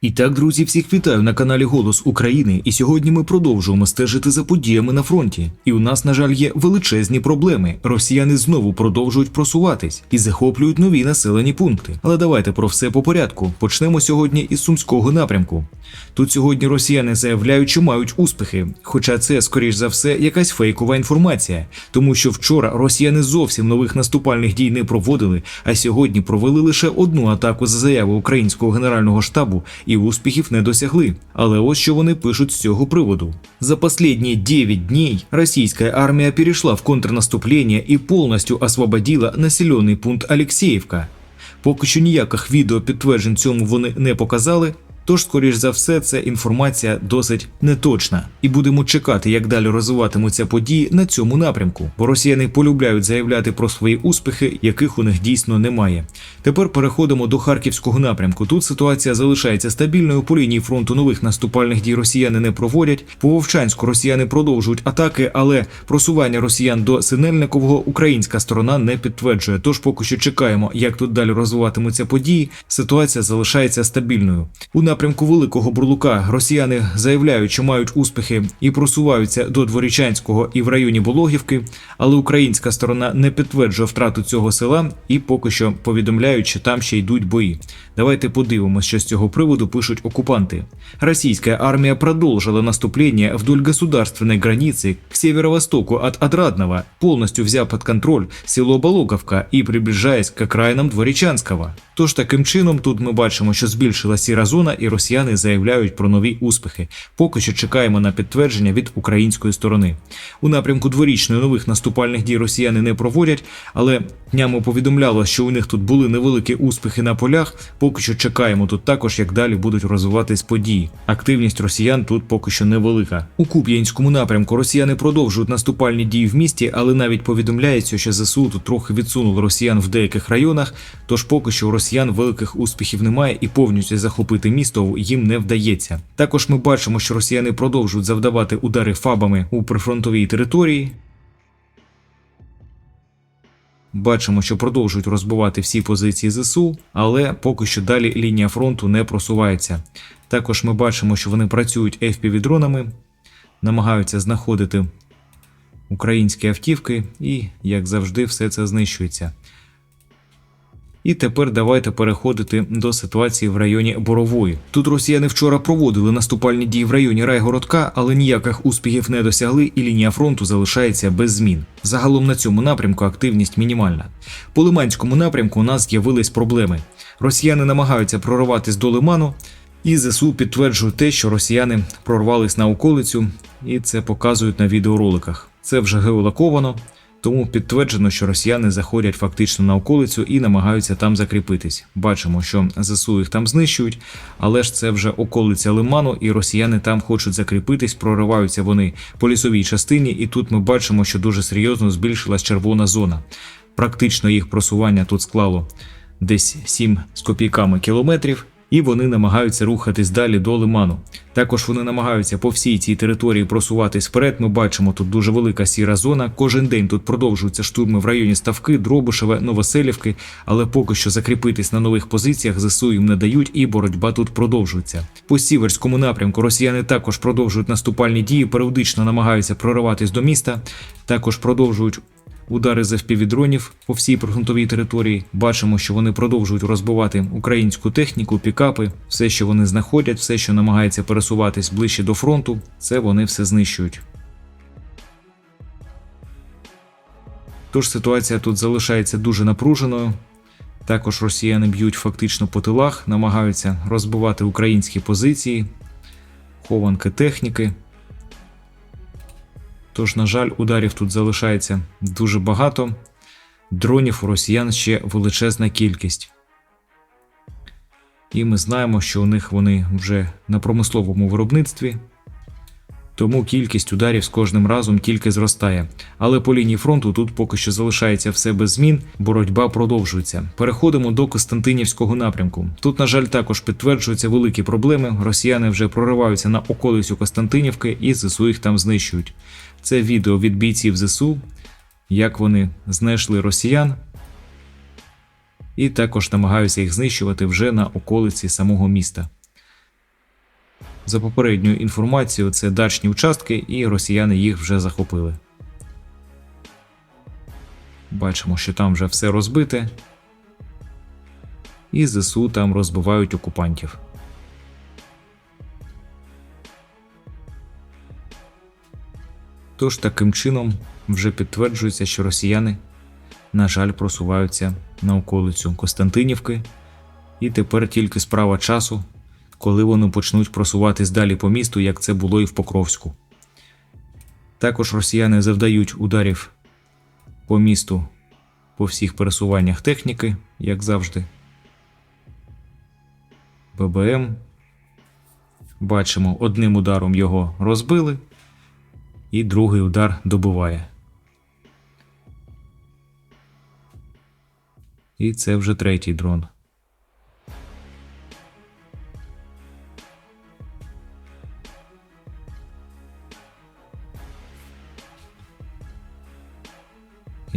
І так, друзі, всіх вітаю на каналі Голос України. І сьогодні ми продовжуємо стежити за подіями на фронті. І у нас, на жаль, є величезні проблеми. Росіяни знову продовжують просуватись і захоплюють нові населені пункти. Але давайте про все по порядку. Почнемо сьогодні із сумського напрямку. Тут сьогодні росіяни заявляють, що мають успіхи. Хоча це, скоріш за все, якась фейкова інформація, тому що вчора росіяни зовсім нових наступальних дій не проводили, а сьогодні провели лише одну атаку за заяви українського генерального штабу і успіхів не досягли. Але ось що вони пишуть з цього приводу. За последние 9 дней российская армия перешла в контрнаступление и полностью освободила населений пункт Алексеївка. Поки що ніяких відео підтверджень цьому вони не показали. Тож, скоріш за все, ця інформація досить неточна, і будемо чекати, як далі розвиватимуться події на цьому напрямку, бо росіяни полюбляють заявляти про свої успіхи, яких у них дійсно немає. Тепер переходимо до харківського напрямку. Тут ситуація залишається стабільною. По лінії фронту нових наступальних дій росіяни не проводять. По Вовчанську росіяни продовжують атаки, але просування росіян до Синельникового українська сторона не підтверджує. Тож поки що чекаємо, як тут далі розвиватимуться події. Ситуація залишається стабільною. У напрямку Великого Бурлука росіяни заявляють, що мають успіхи і просуваються до Дворічанського і в районі Бологівки, але українська сторона не підтверджує втрату цього села і поки що повідомляють, що там ще йдуть бої. Давайте подивимося, що з цього приводу пишуть окупанти. Российская армия продолжила наступление вдоль государственной границы к северо-востоку от Отрадного, полностью взяв под контроль село Бологовка і приближаясь к окраїнам Дворічанського. Тож таким чином тут ми бачимо, що збільшила сіра зона, і росіяни заявляють про нові успіхи. Поки що чекаємо на підтвердження від української сторони. У напрямку дворічної нових наступальних дій росіяни не проводять, але днями повідомляло, що у них тут були невеликі успіхи на полях. Поки що чекаємо тут також, як далі будуть розвиватись події. Активність росіян тут поки що невелика. У Куп'янському напрямку росіяни продовжують наступальні дії в місті, але навіть повідомляється, що ЗСУ тут трохи відсунули росіян в деяких районах. Тож поки що у росіян великих успіхів немає і повністю захопити місто їм не вдається. Також ми бачимо, що росіяни продовжують завдавати удари фабами у прифронтовій території. Бачимо, що продовжують розбивати всі позиції ЗСУ, але поки що далі лінія фронту не просувається. Також ми бачимо, що вони працюють FPV-дронами, намагаються знаходити українські автівки, і, як завжди, все це знищується. І тепер давайте переходити до ситуації в районі Борової. Тут росіяни вчора проводили наступальні дії в районі Райгородка, але ніяких успіхів не досягли, і лінія фронту залишається без змін. Загалом на цьому напрямку активність мінімальна. По Лиманському напрямку у нас з'явились проблеми. Росіяни намагаються прорватися до Лиману, і ЗСУ підтверджують те, що росіяни прорвались на околицю, і це показують на відеороликах. Це вже геолоковано. Тому підтверджено, що росіяни заходять фактично на околицю і намагаються там закріпитись. Бачимо, що ЗСУ їх там знищують, але ж це вже околиця Лиману, і росіяни там хочуть закріпитись, прориваються вони по лісовій частині, і тут ми бачимо, що дуже серйозно збільшилась червона зона. Практично їх просування тут склало десь 7 з копійками кілометрів. І вони намагаються рухатись далі до лиману. Також вони намагаються по всій цій території просуватись вперед. Ми бачимо тут дуже велика сіра зона. Кожен день тут продовжуються штурми в районі Ставки, Дробишеве, Новоселівки, але поки що закріпитись на нових позиціях ЗСУ їм не дають, і боротьба тут продовжується. По сіверському напрямку росіяни також продовжують наступальні дії, періодично намагаються прориватись до міста. Також продовжують удари з FPV-дронів по всій прифронтовій території. Бачимо, що вони продовжують розбивати українську техніку, пікапи, все, що вони знаходять, все, що намагається пересуватись ближче до фронту, це вони все знищують. Тож ситуація тут залишається дуже напруженою. Також росіяни б'ють фактично по тилах, намагаються розбивати українські позиції, хованки техніки. Тож, на жаль, ударів тут залишається дуже багато. Дронів у росіян ще величезна кількість. І ми знаємо, що у них вони вже на промисловому виробництві. Тому кількість ударів з кожним разом тільки зростає. Але по лінії фронту тут поки що залишається все без змін, боротьба продовжується. Переходимо до Костянтинівського напрямку. Тут, на жаль, також підтверджуються великі проблеми. Росіяни вже прориваються на околицю Костянтинівки і ЗСУ їх там знищують. Це відео від бійців ЗСУ, як вони знайшли росіян. І також намагаються їх знищувати вже на околиці самого міста. За попередньою інформацією, це дачні участки, і росіяни їх вже захопили. Бачимо, що там вже все розбите. І ЗСУ там розбивають окупантів. Тож таким чином вже підтверджується, що росіяни, на жаль, просуваються на околицю Костянтинівки, і тепер тільки справа часу, коли вони почнуть просуватись далі по місту, як це було і в Покровську. Також росіяни завдають ударів по місту по всіх пересуваннях техніки, як завжди. ББМ. Бачимо, одним ударом його розбили, і другий удар добиває. І це вже третій дрон.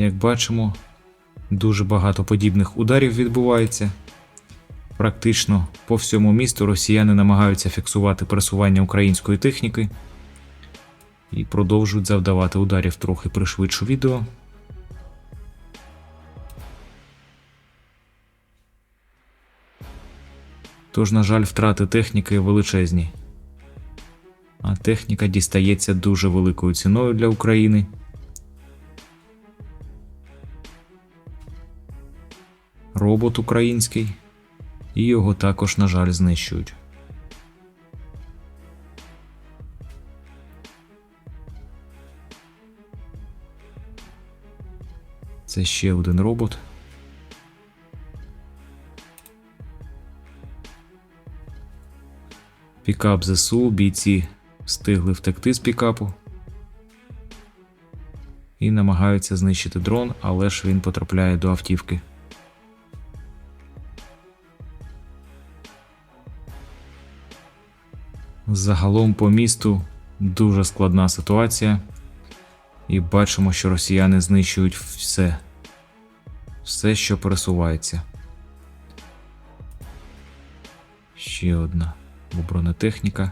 Як бачимо, дуже багато подібних ударів відбувається. Практично по всьому місту росіяни намагаються фіксувати пересування української техніки і продовжують завдавати ударів трохи пришвидшу відео. Тож, на жаль, втрати техніки величезні. А техніка дістається дуже великою ціною для України. Робот український, і його також, на жаль, знищують. Це ще один робот. Пікап ЗСУ, бійці встигли втекти з пікапу і намагаються знищити дрон, але ж він потрапляє до автівки. Загалом по місту дуже складна ситуація, і бачимо, що росіяни знищують все, все, що пересувається. Ще одна бронетехніка.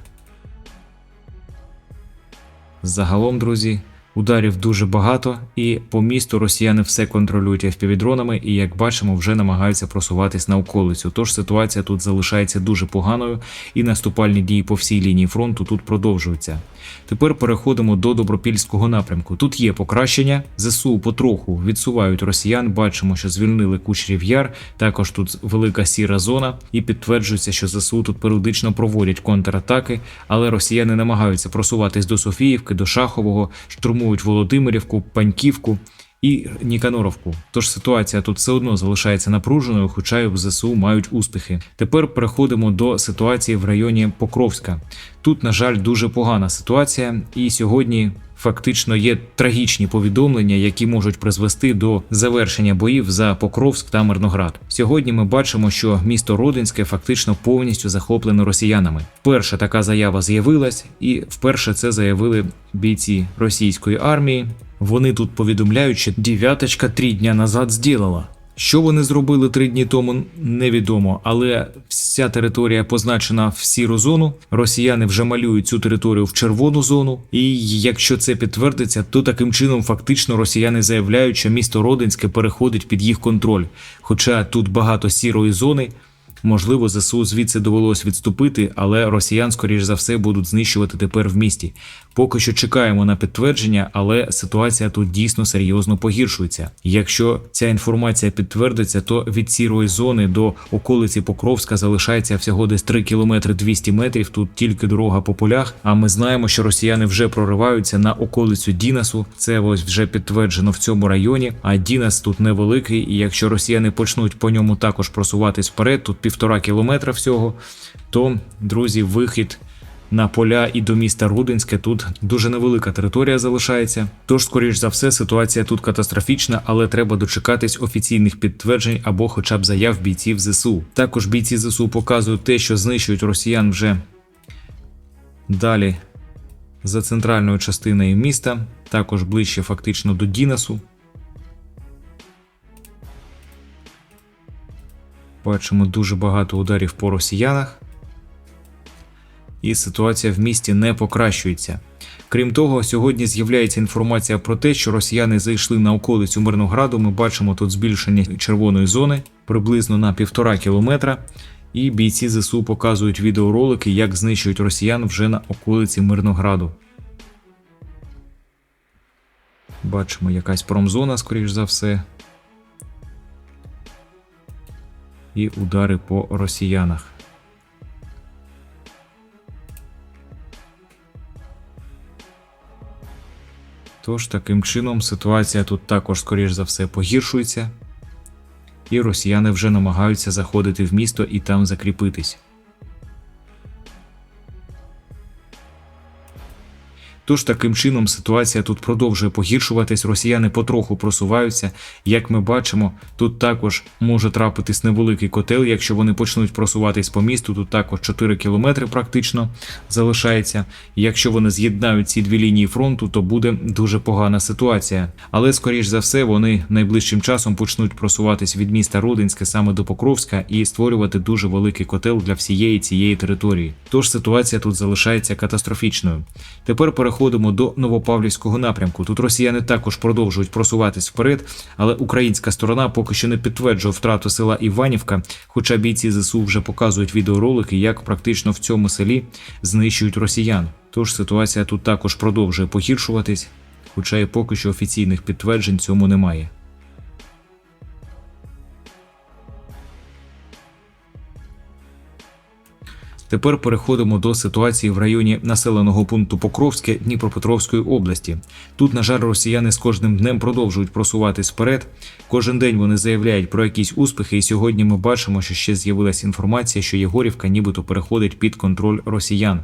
Загалом, друзі, ударів дуже багато, і по місту росіяни все контролюють FPV-дронами і, як бачимо, вже намагаються просуватись на околицю. Тож ситуація тут залишається дуже поганою, і наступальні дії по всій лінії фронту тут продовжуються. Тепер переходимо до добропільського напрямку. Тут є покращення. ЗСУ потроху відсувають росіян. Бачимо, що звільнили Кучерів Яр. Також тут велика сіра зона, і підтверджується, що ЗСУ тут періодично проводять контратаки, але росіяни намагаються просуватись до Софіївки, до Шахового, штурмують Володимирівку, Паньківку. І Ніканоровку. Тож ситуація тут все одно залишається напруженою, хоча й в ЗСУ мають успіхи. Тепер переходимо до ситуації в районі Покровська. Тут, на жаль, дуже погана ситуація, і сьогодні фактично є трагічні повідомлення, які можуть призвести до завершення боїв за Покровськ та Мирноград. Сьогодні ми бачимо, що місто Родинське фактично повністю захоплено росіянами. Вперше така заява з'явилась, і вперше це заявили бійці російської армії. Вони тут повідомляють, що дев'яточка три дня назад зробила. Що вони зробили три дні тому, невідомо, але вся територія позначена в сіру зону. Росіяни вже малюють цю територію в червону зону. І якщо це підтвердиться, то таким чином фактично росіяни заявляють, що місто Родинське переходить під їх контроль. Хоча тут багато сірої зони. Можливо, ЗСУ звідси довелось відступити, але росіян, скоріш за все, будуть знищувати тепер в місті. Поки що чекаємо на підтвердження, але ситуація тут дійсно серйозно погіршується. Якщо ця інформація підтвердиться, то від сірої зони до околиці Покровська залишається всього десь 3 кілометри 200 метрів. Тут тільки дорога по полях. А ми знаємо, що росіяни вже прориваються на околицю Дінасу. Це ось вже підтверджено в цьому районі. А Дінас тут невеликий, і якщо росіяни почнуть по ньому також просуватись вперед, тут півтора кілометра всього, то друзі, вихід на поля і до міста Рудинське тут дуже невелика територія залишається. Тож, скоріш за все, ситуація тут катастрофічна, але треба дочекатись офіційних підтверджень або хоча б заяв бійців ЗСУ. Також бійці ЗСУ показують те, що знищують росіян вже далі за центральною частиною міста, також ближче фактично до Дінасу. Бачимо дуже багато ударів по росіянах. І ситуація в місті не покращується. Крім того, сьогодні з'являється інформація про те, що росіяни зайшли на околицю Мирнограду. Ми бачимо тут збільшення червоної зони приблизно на півтора кілометра. І бійці ЗСУ показують відеоролики, як знищують росіян вже на околиці Мирнограду. Бачимо якась промзона, скоріш за все. І удари по росіянах. Тож таким чином ситуація тут також, скоріш за все, погіршується, і росіяни вже намагаються заходити в місто і там закріпитись. Тож таким чином ситуація тут продовжує погіршуватись, росіяни потроху просуваються. Як ми бачимо, тут також може трапитись невеликий котел, якщо вони почнуть просуватись по місту, тут також 4 кілометри практично залишається. Якщо вони з'єднають ці дві лінії фронту, то буде дуже погана ситуація. Але скоріш за все вони найближчим часом почнуть просуватись від міста Рудинське саме до Покровська і створювати дуже великий котел для всієї цієї території. Тож ситуація тут залишається катастрофічною. Тепер переходимо до Новопавлівського напрямку. Тут росіяни також продовжують просуватись вперед, але українська сторона поки що не підтверджує втрату села Іванівка, хоча бійці ЗСУ вже показують відеоролики, як практично в цьому селі знищують росіян. Тож ситуація тут також продовжує погіршуватись, хоча і поки що офіційних підтверджень цьому немає. Тепер переходимо до ситуації в районі населеного пункту Покровське Дніпропетровської області. Тут, на жаль, росіяни з кожним днем продовжують просуватись вперед. Кожен день вони заявляють про якісь успіхи, і сьогодні ми бачимо, що ще з'явилася інформація, що Єгорівка нібито переходить під контроль росіян.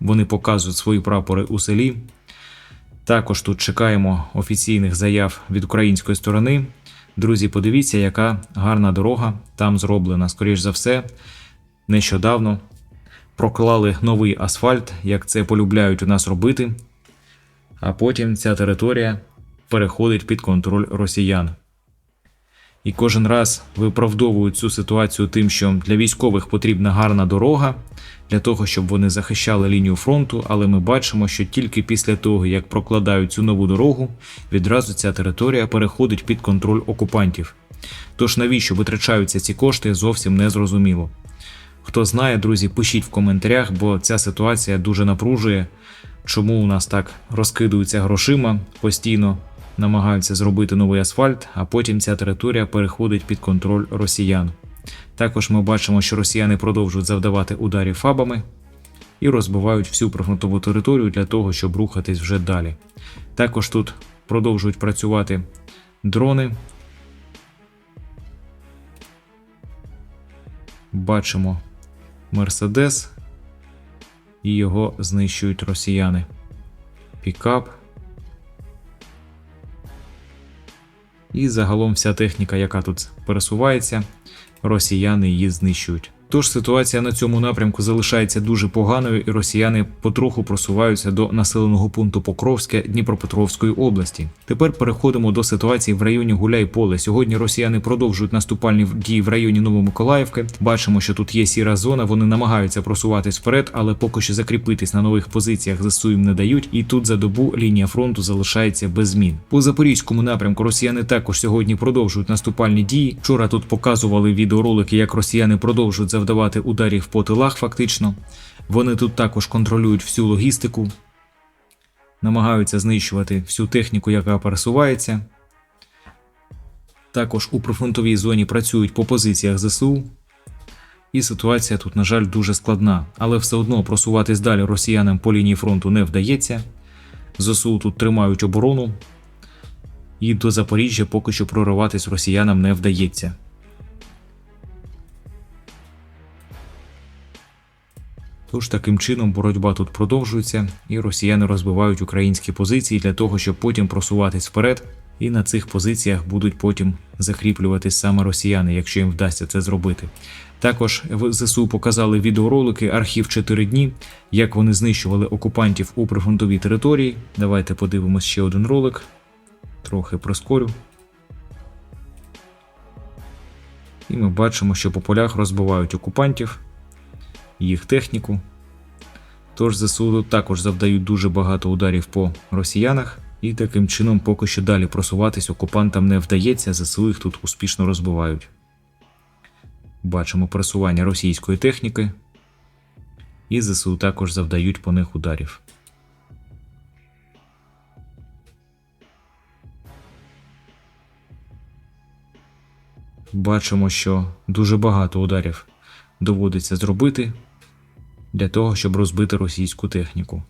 Вони показують свої прапори у селі. Також тут чекаємо офіційних заяв від української сторони. Друзі, подивіться, яка гарна дорога там зроблена. Скоріш за все, нещодавно проклали новий асфальт, як це полюбляють у нас робити. А потім ця територія переходить під контроль росіян. І кожен раз виправдовують цю ситуацію тим, що для військових потрібна гарна дорога для того, щоб вони захищали лінію фронту. Але ми бачимо, що тільки після того, як прокладають цю нову дорогу, відразу ця територія переходить під контроль окупантів. Тож навіщо витрачаються ці кошти, зовсім не зрозуміло. Хто знає, друзі, пишіть в коментарях, бо ця ситуація дуже напружує. Чому у нас так розкидуються грошима постійно, намагаються зробити новий асфальт, а потім ця територія переходить під контроль росіян. Також ми бачимо, що росіяни продовжують завдавати ударів фабами і розбивають всю прифронтову територію для того, щоб рухатись вже далі. Також тут продовжують працювати дрони. Бачимо Мерседес і його знищують росіяни. Пікап. І загалом вся техніка, яка тут пересувається, росіяни її знищують. Тож ситуація на цьому напрямку залишається дуже поганою, і росіяни потроху просуваються до населеного пункту Покровське Дніпропетровської області. Тепер переходимо до ситуації в районі Гуляй-Поле. Сьогодні росіяни продовжують наступальні дії в районі Новомиколаївки. Бачимо, що тут є сіра зона. Вони намагаються просуватись вперед, але поки що закріпитись на нових позиціях ЗСУ їм не дають. І тут за добу лінія фронту залишається без змін. По запорізькому напрямку росіяни також сьогодні продовжують наступальні дії. Вчора тут показували відеоролики, як росіяни продовжують завдавати ударів по тилах. Фактично, вони тут також контролюють всю логістику, намагаються знищувати всю техніку, яка пересувається. Також у прифронтовій зоні працюють по позиціях ЗСУ. І ситуація тут, на жаль, дуже складна, але все одно просуватись далі росіянам по лінії фронту не вдається. ЗСУ тут тримають оборону, і до Запоріжжя поки що прориватись росіянам не вдається. Тож таким чином боротьба тут продовжується, і росіяни розбивають українські позиції для того, щоб потім просуватись вперед, і на цих позиціях будуть потім закріплюватись саме росіяни, якщо їм вдасться це зробити. Також в ЗСУ показали відеоролики архів 4 дні, як вони знищували окупантів у прифронтовій території. Давайте подивимось ще один ролик. Трохи прискорю. І ми бачимо, що по полях розбивають окупантів їх техніку. Тож ЗСУ також завдають дуже багато ударів по росіянах, і таким чином поки що далі просуватись окупантам не вдається, ЗСУ їх тут успішно розбивають. Бачимо пресування російської техніки, і ЗСУ також завдають по них ударів. Бачимо, що дуже багато ударів доводиться зробити для того, щоб розбити російську техніку.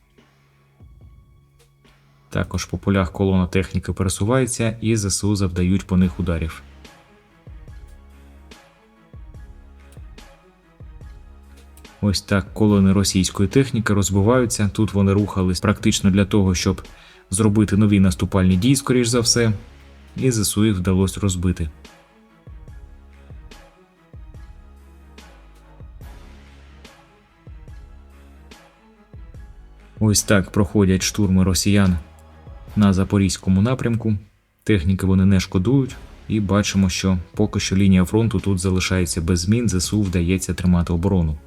Також по полях колона техніки пересувається і ЗСУ завдають по них ударів. Ось так колони російської техніки розбиваються. Тут вони рухались практично для того, щоб зробити нові наступальні дії, скоріш за все, і ЗСУ їх вдалося розбити. Ось так проходять штурми росіян на запорізькому напрямку. Техніки вони не шкодують, і бачимо, що поки що лінія фронту тут залишається без змін. ЗСУ вдається тримати оборону.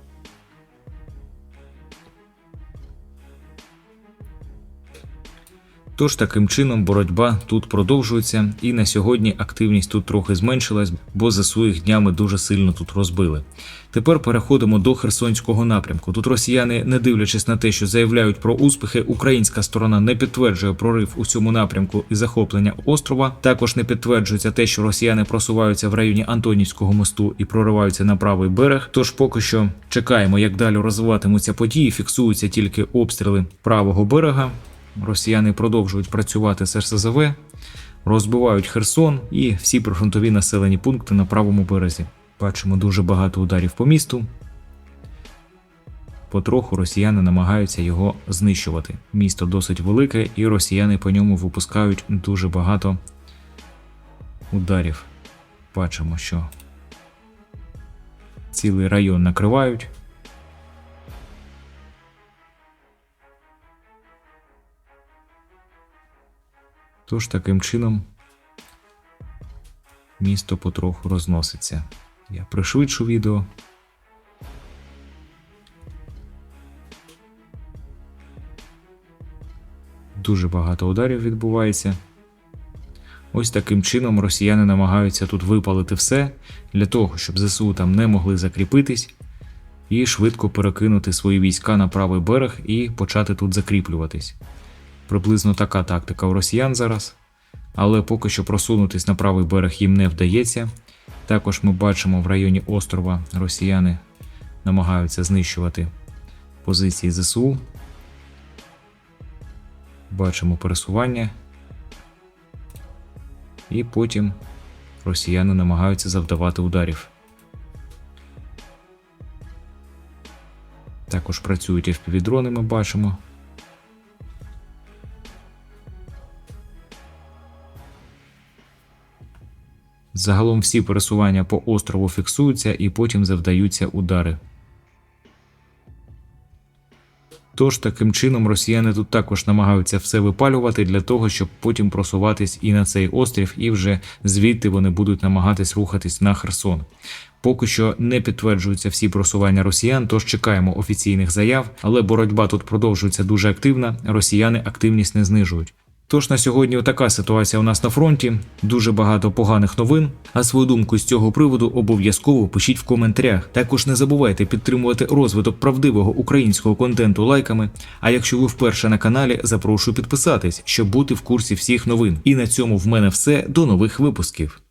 Тож таким чином боротьба тут продовжується, і на сьогодні активність тут трохи зменшилась, бо ЗСУ їх днями дуже сильно тут розбили. Тепер переходимо до Херсонського напрямку. Тут росіяни, не дивлячись на те, що заявляють про успіхи, українська сторона не підтверджує прорив у цьому напрямку і захоплення острова. Також не підтверджується те, що росіяни просуваються в районі Антонівського мосту і прориваються на правий берег. Тож поки що чекаємо, як далі розвиватимуться події. Фіксуються тільки обстріли правого берега. Росіяни продовжують працювати з РСЗВ, розбивають Херсон і всі прифронтові населені пункти на правому березі. Бачимо дуже багато ударів по місту. Потроху росіяни намагаються його знищувати. Місто досить велике, і росіяни по ньому випускають дуже багато ударів. Бачимо, що цілий район накривають. Тож таким чином місто потроху розноситься. Я пришвидшу відео. Дуже багато ударів відбувається. Ось таким чином росіяни намагаються тут випалити все для того, щоб ЗСУ там не могли закріпитись і швидко перекинути свої війська на правий берег і почати тут закріплюватись. Приблизно така тактика у росіян зараз, але поки що просунутись на правий берег їм не вдається. Також ми бачимо в районі острова росіяни намагаються знищувати позиції ЗСУ. Бачимо пересування. І потім росіяни намагаються завдавати ударів. Також працюють FPV-дрони, ми бачимо. Загалом всі пересування по острову фіксуються і потім завдаються удари. Тож таким чином росіяни тут також намагаються все випалювати для того, щоб потім просуватись і на цей острів, і вже звідти вони будуть намагатись рухатись на Херсон. Поки що не підтверджуються всі просування росіян, тож чекаємо офіційних заяв, але боротьба тут продовжується дуже активна. Росіяни активність не знижують. Тож на сьогодні така ситуація у нас на фронті. Дуже багато поганих новин. А свою думку з цього приводу обов'язково пишіть в коментарях. Також не забувайте підтримувати розвиток правдивого українського контенту лайками. А якщо ви вперше на каналі, запрошую підписатись, щоб бути в курсі всіх новин. І на цьому в мене все. До нових випусків.